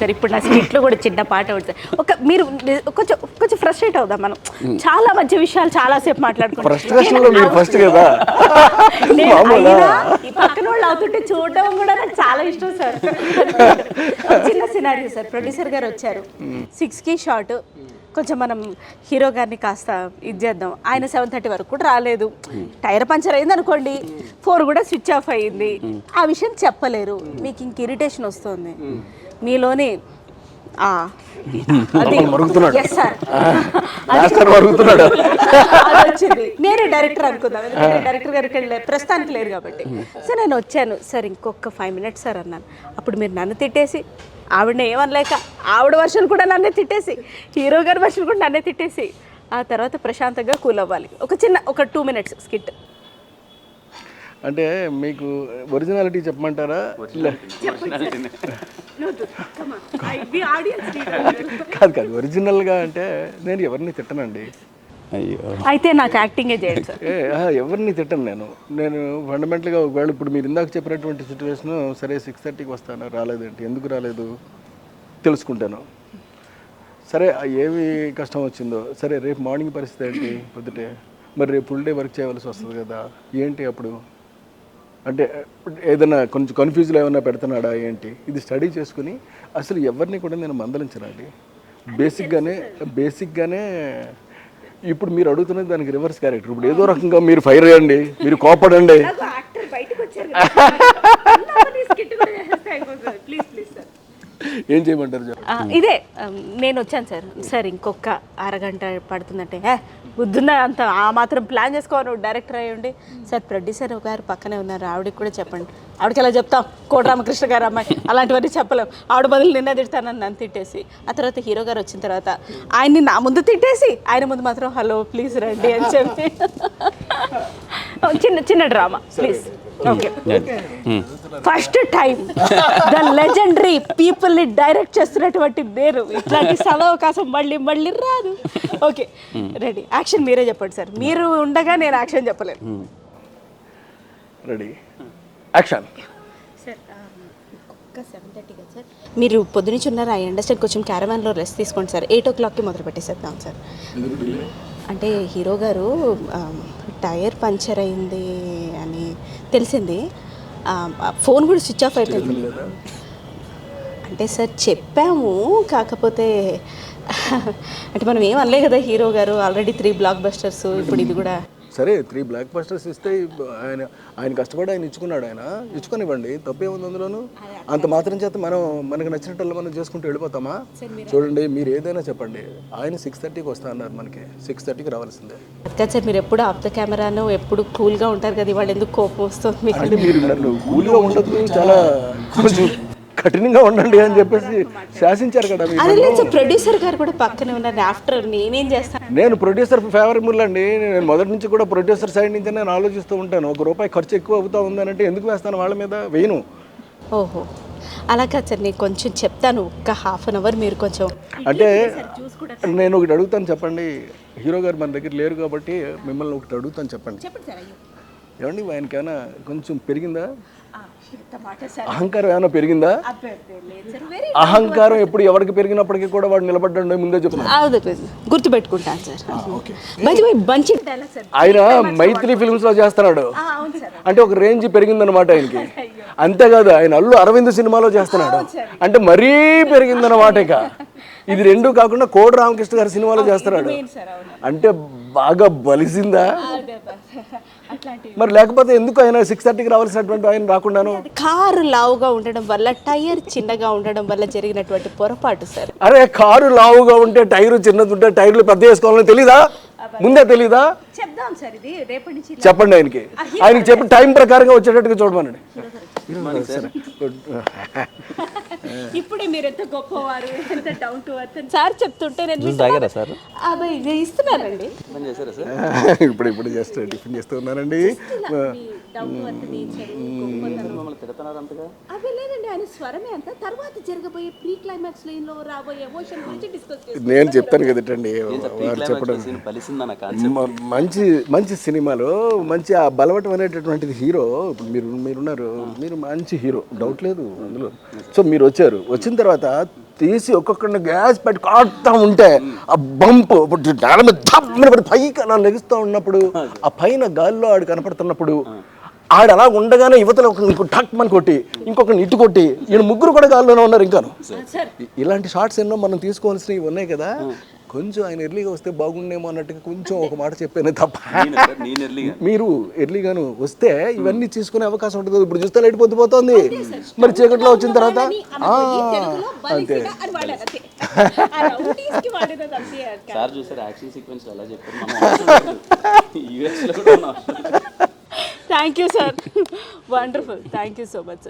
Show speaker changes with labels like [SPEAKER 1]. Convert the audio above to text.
[SPEAKER 1] Sir ఇప్పుడు నా స్ట్రీట్లో కూడా చిన్న పాట పడుతుంది ఒక మీరు కొంచెం కొంచెం ఫ్రస్ట్రేట్ అవుదాం మనం hmm. చాలా మంచి విషయాలు చాలా సేపు మాట్లాడుకుంటాం పక్కన వాళ్ళు అవుతుంటే చూడడం కూడా నాకు చాలా ఇష్టం సార్ చిన్న సినారీ సార్ ప్రొడ్యూసర్ గారు వచ్చారు సిక్స్ కి షార్ట్ కొంచెం మనం హీరో గారిని కాస్త ఇది చేద్దాం ఆయన సెవెన్ థర్టీ వరకు కూడా రాలేదు టైర్ పంచర్ అయింది అనుకోండి ఫోర్ కూడా స్విచ్ ఆఫ్ అయ్యింది ఆ విషయం చెప్పలేరు మీకు ఇంక ఇరిటేషన్ వస్తుంది మీలోనే నేనే డైరెక్టర్ అనుకుందాం డైరెక్టర్ గారికి వెళ్ళే ప్రస్తుతానికి లేరు కాబట్టి సో నేను వచ్చాను సార్ ఇంకొక ఫైవ్ మినిట్స్ సార్ అన్నాను అప్పుడు మీరు నన్ను తిట్టేసి ఆవిడ ఏమనలేక ఆవిడ వర్షాలు కూడా నన్నే తిట్టేసి హీరో గారి వర్షాలు కూడా నన్నే తిట్టేసి ఆ తర్వాత ప్రశాంతంగా కూల్ అవ్వాలి ఒక చిన్న ఒక టూ మినిట్స్ స్కిట్
[SPEAKER 2] అంటే మీకు ఒరిజినాలిటీ చెప్పమంటారా కాదు కాదు ఒరిజినల్గా అంటే నేను ఎవరిని తిట్టనండి
[SPEAKER 1] అయితే నాకు యాక్టింగ్
[SPEAKER 2] ఎవరిని తిట్టను నేను నేను ఫండమెంటల్గా ఒకవేళ ఇప్పుడు మీరు ఇందాక చెప్పినటువంటి సిచ్యువేషన్ సరే సిక్స్ థర్టీకి వస్తాను రాలేదంటే ఎందుకు రాలేదు తెలుసుకుంటాను సరే ఏమి కష్టం వచ్చిందో సరే రేపు మార్నింగ్ పరిస్థితి ఏంటి పొద్దుటే మరి రేపు ఫుల్ డే వర్క్ చేయవలసి వస్తుంది కదా ఏంటి అప్పుడు అంటే ఏదైనా కొంచెం కన్ఫ్యూజ్లో ఏమైనా పెడుతున్నాడా ఏంటి ఇది స్టడీ చేసుకుని అసలు ఎవరిని కూడా నేను మందలించనండి బేసిక్గానే బేసిక్గానే ఇప్పుడు మీరు అడుగుతున్నది దానికి రివర్స్ క్యారెక్టర్ ఇప్పుడు ఏదో రకంగా మీరు ఫైర్ అయ్యండి మీరు కోపడండి ఏం చేయమంటారు
[SPEAKER 1] ఇదే నేను వచ్చాను సార్ సార్ ఇంకొక అరగంట పడుతుందంటే వద్దున్న అంత ఆ మాత్రం ప్లాన్ చేసుకోవాలి డైరెక్టర్ ఉండి సార్ ప్రొడ్యూసర్ గారు పక్కనే ఉన్నారు ఆవిడకి కూడా చెప్పండి ఆవిడకి ఎలా చెప్తాం కోటరామకృష్ణ గారు అమ్మాయి అలాంటివన్నీ చెప్పలేం ఆవిడ బదులు నిన్న తిడతానని నన్ను తిట్టేసి ఆ తర్వాత హీరో గారు వచ్చిన తర్వాత ఆయన్ని నా ముందు తిట్టేసి ఆయన ముందు మాత్రం హలో ప్లీజ్ రండి అని చెప్పి చిన్న చిన్న drama please first time the legendary people ని డైరెక్ట్ చేస్తున్నటువంటి నేను ఇట్లాంటి సదవకాశం మళ్ళీ మళ్ళీ రాదు ఓకే రెడీ యాక్షన్ మీరే చెప్పండి సార్ మీరు ఉండగా నేను యాక్షన్ చెప్పలేను
[SPEAKER 2] రెడీ యాక్షన్
[SPEAKER 1] సార్ సార్ మీరు పొద్దునుంచి ఉన్నారు ఐ అండర్స్టాండ్ కొంచెం లో రెస్ట్ తీసుకోండి సార్ ఎయిట్ ఓ క్లాక్కి మొదలు పెట్టేసేద్దాం సార్ అంటే హీరో గారు um, టైర్ పంచర్ అయింది తెలిసింది ఫోన్ కూడా స్విచ్ ఆఫ్ అయిపోయింది అంటే సార్ చెప్పాము కాకపోతే అంటే మనం ఏం అనలే కదా హీరో గారు ఆల్రెడీ త్రీ బ్లాక్ బస్టర్స్ ఇప్పుడు ఇది కూడా
[SPEAKER 2] సరే త్రీ బ్లాక్ బస్టర్స్ ఇస్తే ఆయన ఆయన కష్టపడి ఆయన ఇచ్చుకున్నాడు ఆయన ఇచ్చుకొనివ్వండి ఉంది అందులోను అంత మాత్రం చేత మనం మనకు నచ్చినట్టు మనం చేసుకుంటూ వెళ్ళిపోతామా చూడండి మీరు ఏదైనా చెప్పండి ఆయన సిక్స్ థర్టీకి వస్తా అన్నారు మనకి సిక్స్ థర్టీకి రావాల్సిందే
[SPEAKER 1] అక్క సార్ మీరు ఎప్పుడు ఆఫ్ ద కెమెరాను ఎప్పుడు కూల్గా ఉంటారు కదా ఇవాళ ఎందుకు కోపం వస్తుంది
[SPEAKER 2] మీరు కూల్గా ఉండదు చాలా కొంచెం కఠినంగా ఉండండి అని చెప్పేసి శాసించారు కదా
[SPEAKER 1] ప్రొడ్యూసర్ గారు కూడా పక్కనే ఉన్నారు ఆఫ్టర్ నేనేం చేస్తాను
[SPEAKER 2] నేను ప్రొడ్యూసర్ ఫేవరబుల్ అండి నేను మొదటి నుంచి కూడా ప్రొడ్యూసర్ సైడ్ నుంచి నేను ఆలోచిస్తూ ఉంటాను ఒక రూపాయి ఖర్చు ఎక్కువ అవుతా ఉందంటే ఎందుకు వేస్తాను వాళ్ళ మీద వేయను
[SPEAKER 1] ఓహో అలా కాదు సార్ నేను కొంచెం చెప్తాను ఒక్క హాఫ్ అన్ అవర్ మీరు కొంచెం
[SPEAKER 2] అంటే నేను ఒకటి అడుగుతాను చెప్పండి హీరో గారు మన దగ్గర లేరు కాబట్టి మిమ్మల్ని ఒకటి అడుగుతాను చెప్పండి ఏమండి ఆయనకి కొంచెం పెరిగిందా అహంకారం ఏమైనా పెరిగిందా అహంకారం ఎప్పుడు ఎవరికి పెరిగినప్పటికీ కూడా వాడు నిలబడ్డాడు ముందే
[SPEAKER 1] చెప్తున్నాను గుర్తు పెట్టుకుంటాను
[SPEAKER 2] ఆయన మైత్రి ఫిల్మ్స్ లో చేస్తున్నాడు అంటే ఒక రేంజ్ పెరిగిందనమాట ఆయనకి అంతేకాదు ఆయన అల్లు అరవింద్ సినిమాలో చేస్తున్నాడు అంటే మరీ పెరిగిందనమాట ఇక ఇది రెండు కాకుండా కోడి రామకృష్ణ గారి సినిమాలో చేస్తున్నాడు అంటే బాగా బలిసిందా మరి లేకపోతే ఎందుకు ఆయన సిక్స్ థర్టీకి రావాల్సినటువంటి ఆయన రాకుండాను
[SPEAKER 1] కారు లావుగా ఉండడం వల్ల టైర్ చిన్నగా ఉండడం వల్ల జరిగినటువంటి పొరపాటు సార్
[SPEAKER 2] అరే కారు లావుగా ఉంటే టైర్ చిన్నది ఉంటే టైర్లు పెద్ద వేసుకోవాలని తెలీదా ముందే తెలీదా
[SPEAKER 1] చెప్దాం సార్ ఇది రేపటి నుంచి
[SPEAKER 2] చెప్పండి ఆయనకి ఆయనకి చెప్పి టైం ప్రకారంగా వచ్చేటట్టుగా చూడమనండి
[SPEAKER 1] ఇప్పుడే మీరు ఎంత గొప్పవారు ఎంత డౌన్ టు అర్త్ సార్ చెప్తుంటే నేను
[SPEAKER 3] తాగారా సార్
[SPEAKER 1] అబ్బాయి
[SPEAKER 3] ఇస్తున్నారండి
[SPEAKER 2] ఇప్పుడు ఇప్పుడు జస్ట్ టిఫిన్ చేస్తూ ఉన్నానండి
[SPEAKER 1] అవి లేదండి ఆయన స్వరమే అంత తర్వాత జరగబోయే ప్రీ క్లైమాక్స్ లైన్ లో రాబోయే ఎమోషన్ గురించి డిస్కస్
[SPEAKER 2] నేను చెప్తాను కదండి చెప్పడం మంచి మంచి సినిమాలో మంచి ఆ బలవటం అనేటటువంటిది హీరో ఇప్పుడు మీరు మీరున్నారు మీరు మంచి హీరో డౌట్ లేదు అందులో సో మీరు వచ్చారు వచ్చిన తర్వాత తీసి ఒక్కొక్కడిని గ్యాస్ పెట్టి కాడుతూ ఉంటే ఆ బంప్ ఇప్పుడు పైకి అలా లెగుస్తూ ఉన్నప్పుడు ఆ పైన గాల్లో ఆడు కనపడుతున్నప్పుడు ఆడ అలా ఉండగానే యువతలు ఒక టక్ మన కొట్టి ఇంకొకరిని ఇటు కొట్టి ఈయన ముగ్గురు కూడా గాల్లోనే ఉన్నారు ఇంకాను ఇలాంటి షార్ట్స్ ఎన్నో మనం తీసుకోవాల్సినవి ఉన్నాయి కదా కొంచెం ఆయన ఎర్లీగా వస్తే బాగుండేమో అన్నట్టుగా కొంచెం ఒక మాట చెప్పాను తప్ప మీరు ఎర్లీగాను వస్తే ఇవన్నీ తీసుకునే అవకాశం ఉంటుంది ఇప్పుడు చూస్తే లైట్ పొద్దుపోతుంది మరి చీకట్లో వచ్చిన తర్వాత అంతే
[SPEAKER 3] సార్ చూసారు యాక్షన్ సీక్వెన్స్ ఎలా చెప్పారు Thank
[SPEAKER 1] you, sir. Wonderful. Thank you so much, sir.